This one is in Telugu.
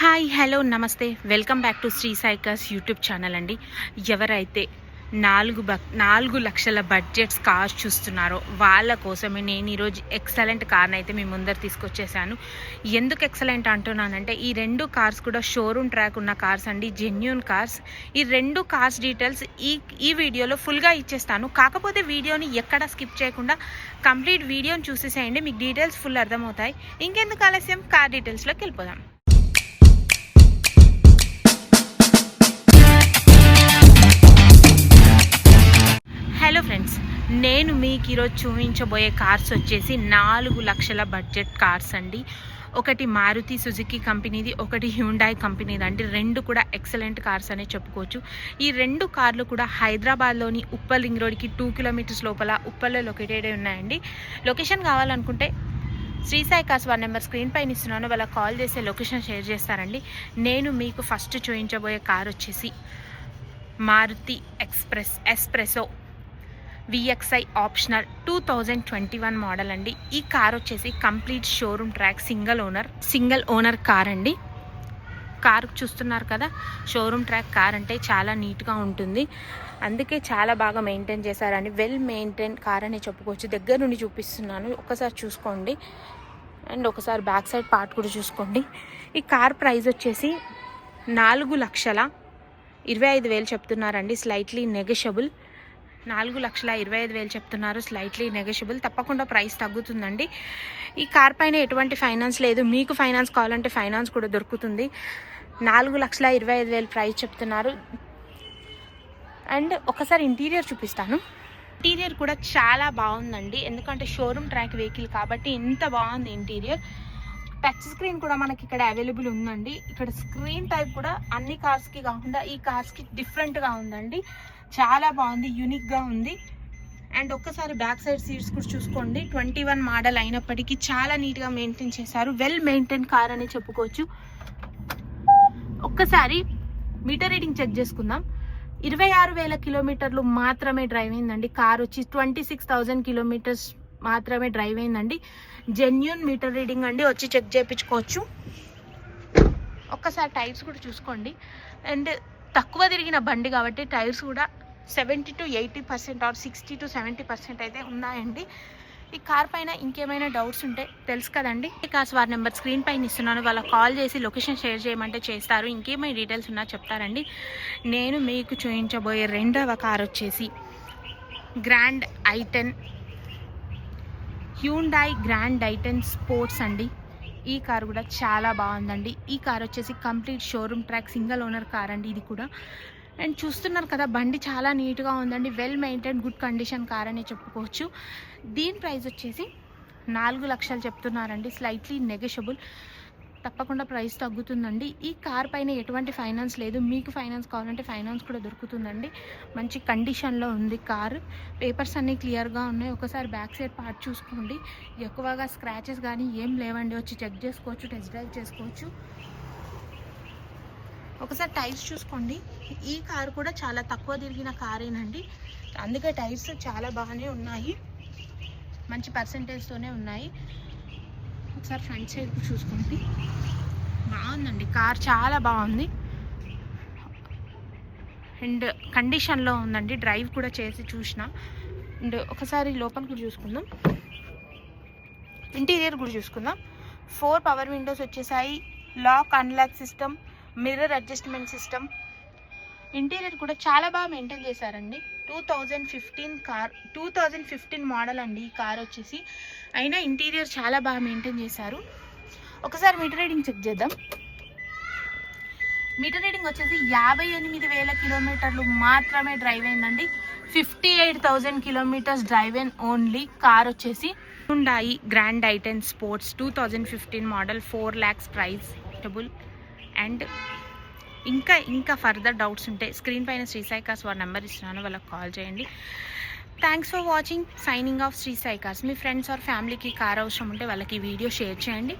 హాయ్ హలో నమస్తే. Welcome back to Sri Sai cars YouTube channel అండి. ఎవరైతే నాలుగు బ నాలుగు లక్షల బడ్జెట్స్ కార్స్ చూస్తున్నారో వాళ్ళ కోసమే నేను ఈరోజు ఎక్సలెంట్ కార్ని అయితే మీ ముందర తీసుకొచ్చేసాను. ఎందుకు ఎక్సలెంట్ అంటున్నానంటే ఈ రెండు కార్స్ కూడా షోరూమ్ ట్రాక్ ఉన్న కార్స్ అండి జెన్యున్ కార్స్ ఈ రెండు కార్స్ డీటెయిల్స్ ఈ ఈ వీడియోలో ఫుల్గా ఇచ్చేస్తాను. కాకపోతే వీడియోని ఎక్కడ స్కిప్ చేయకుండా కంప్లీట్ వీడియోని చూసేసేయండి. మీకు డీటెయిల్స్ ఫుల్ అర్థమవుతాయి. ఇంకెందుకు ఆలస్యం? కార్ డీటెయిల్స్లోకి వెళ్ళిపోదాం. హలో ఫ్రెండ్స్ నేను మీకు ఈరోజు చూపించబోయే కార్స్ వచ్చేసి నాలుగు లక్షల బడ్జెట్ కార్స్ అండి. ఒకటి మారుతి సుజుకి కంపెనీది ఒకటి హ్యూండాయ్ కంపెనీది అండి. రెండు కూడా ఎక్సలెంట్ కార్స్ అనే చెప్పుకోవచ్చు. ఈ రెండు కార్లు కూడా హైదరాబాద్లోని ఉప్పల్ రింగ్ రోడ్కి టూ కిలోమీటర్స్ లోపల ఉప్పల్లో లొకేటెడ్ ఉన్నాయండి. లొకేషన్ కావాలనుకుంటే Sri Sai cars one number screen పైన ఇస్తున్నాను. వాళ్ళకి కాల్ చేసే లొకేషన్ షేర్ చేస్తారండి. నేను మీకు ఫస్ట్ చూపించబోయే కార్ వచ్చేసి Maruti express S-Presso VXI optional two thousand twenty one model అండి. ఈ కార్ వచ్చేసి complete showroom track single owner single owner car అండి. కార్ చూస్తున్నారు కదా షోరూమ్ ట్రాక్ కార్ అంటే చాలా నీట్గా ఉంటుంది. అందుకే చాలా బాగా మెయింటైన్ చేశారని వెల్ మెయింటైన్ కార్ అని చెప్పుకోవచ్చు. దగ్గర నుండి చూపిస్తున్నాను. ఒకసారి చూసుకోండి. అండ్ ఒకసారి బ్యాక్ సైడ్ పార్ట్ కూడా చూసుకోండి. ఈ కార్ ప్రైస్ వచ్చేసి నాలుగు లక్షల ఇరవై ఐదు వేలు చెప్తున్నారండి. స్లైట్లీ నెగషబుల్ నాలుగు లక్షల ఇరవై ఐదు వేలు చెప్తున్నారు. స్లైట్లీ నెగోషియబుల్ తప్పకుండా ప్రైస్ తగ్గుతుందండి. ఈ కార్ పైన ఎటువంటి ఫైనాన్స్ లేదు. మీకు ఫైనాన్స్ కావాలంటే ఫైనాన్స్ కూడా దొరుకుతుంది. నాలుగు లక్షల ఇరవై ఐదు వేలు ప్రైస్ చెప్తున్నారు. అండ్ ఒకసారి ఇంటీరియర్ చూపిస్తాను. ఇంటీరియర్ కూడా చాలా బాగుందండి. ఎందుకంటే షోరూమ్ ట్రాక్ వెహికల్ కాబట్టి ఇంత బాగుంది ఇంటీరియర్ టచ్ స్క్రీన్ కూడా మనకి ఇక్కడ అవైలబుల్ ఉందండి. ఇక్కడ స్క్రీన్ టైప్ కూడా అన్ని కార్స్కి కాకుండా ఈ కార్స్కి డిఫరెంట్గా ఉందండి. చాలా బాగుంది యూనిక్గా ఉంది. అండ్ ఒక్కసారి బ్యాక్ సైడ్ సీట్స్ కూడా చూసుకోండి. ట్వంటీ వన్ మోడల్ అయినప్పటికీ చాలా నీట్గా మెయింటైన్ చేశారు. వెల్ మెయింటైన్ కార్ అని చెప్పుకోవచ్చు. ఒక్కసారి మీటర్ రీడింగ్ చెక్ చేసుకుందాం. ఇరవై ఆరు వేల కిలోమీటర్లు మాత్రమే డ్రైవ్ అయిందండి. కార్ వచ్చి ట్వంటీ సిక్స్ థౌజండ్ కిలోమీటర్స్ మాత్రమే డ్రైవ్ అయిందండి. జెన్యున్ మీటర్ రీడింగ్ అండి. వచ్చి చెక్ చేయించుకోవచ్చు. ఒక్కసారి టైర్స్ కూడా చూసుకోండి. అండ్ తక్కువ తిరిగిన బండి కాబట్టి టైర్స్ కూడా seventy to eighty percent or sixty to seventy percent అయితే ఉన్నాయండి. ఈ కార్ పైన ఇంకేమైనా డౌట్స్ ఉంటే తెలుసు కదండి. ఈ వారి నెంబర్ స్క్రీన్ పైన ఇస్తున్నాను. వాళ్ళకి కాల్ చేసి లొకేషన్ షేర్ చేయమంటే చేస్తారు. ఇంకేమైనా డీటెయిల్స్ ఉన్నా చెప్తారండి. నేను మీకు చూపించబోయే రెండవ కార్ వచ్చేసి grand i ten Hyundai grand i ten sports అండి. ఈ కార్ కూడా చాలా బాగుందండి. ఈ కార్ వచ్చేసి complete showroom track single owner car అండి ఇది కూడా. అండ్ చూస్తున్నారు కదా బండి చాలా నీట్గా ఉందండి. Well maintain good condition car అని చెప్పుకోవచ్చు. దీని ప్రైస్ వచ్చేసి నాలుగు లక్షలు చెప్తున్నారండి. స్లైట్లీ నెగషబుల్ తప్పకుండా ప్రైస్ తగ్గుతుందండి. ఈ కార్ పైన ఎటువంటి ఫైనాన్స్ లేదు. మీకు ఫైనాన్స్ కావాలంటే ఫైనాన్స్ కూడా దొరుకుతుందండి. మంచి కండిషన్లో ఉంది కార్. పేపర్స్ అన్నీ క్లియర్గా ఉన్నాయి. ఒకసారి బ్యాక్ సైడ్ పార్ట్ చూసుకోండి. ఎక్కువగా స్క్రాచెస్ కానీ ఏం లేవండి. వచ్చి చెక్ చేసుకోవచ్చు టెస్ట్ డ్రైవ్ చేసుకోవచ్చు. ఒకసారి టైర్స్ చూసుకోండి. ఈ కార్ కూడా చాలా తక్కువ తిరిగిన కారేనండి. అందుకే టైర్స్ చాలా బాగానే ఉన్నాయి. మంచి పర్సంటేజ్తోనే ఉన్నాయి. ఒకసారి ఫ్రంట్ సైడ్ చూసుకుంటే బాగుందండి. కార్ చాలా బాగుంది. అండ్ కండిషన్లో ఉందండి. డ్రైవ్ కూడా చేసి చూసిన. అండ్ ఒకసారి లోపల కూడా చూసుకుందాం. ఇంటీరియర్ కూడా చూసుకుందాం. ఫోర్ పవర్ విండోస్ వచ్చేసాయి. Lock unlock system mirror adjustment system. Interior కూడా చాలా బాగా మెయింటైన్ చేశారండి. Two thousand fifteen car two thousand fifteen model అండి ఈ కార్ వచ్చేసి. అయినా ఇంటీరియర్ చాలా బాగా మెయింటైన్ చేశారు. ఒకసారి మీటర్ రీడింగ్ చెక్ చేద్దాం. మీటర్ రీడింగ్ వచ్చేసి యాభై ఎనిమిది వేల కిలోమీటర్లు మాత్రమే డ్రైవ్ అయిందండి. Fifty eight thousand kilometers drive అయిన్ only car వచ్చేసి. ఉండాయి grand i ten sports two thousand fifteen model four lakhs price టబుల్ and ఇంకా ఇంకా ఫర్దర్ డౌట్స్ ఉంటే స్క్రీన్ పైన శ్రీ వారి నెంబర్ ఇస్తున్నాను వాళ్ళకి కాల్ చేయండి. Thanks for watching signing off Sri me friends or ఫ్యామిలీకి కార్ అవసరం ఉంటే వాళ్ళకి ఈ వీడియో షేర్ చేయండి.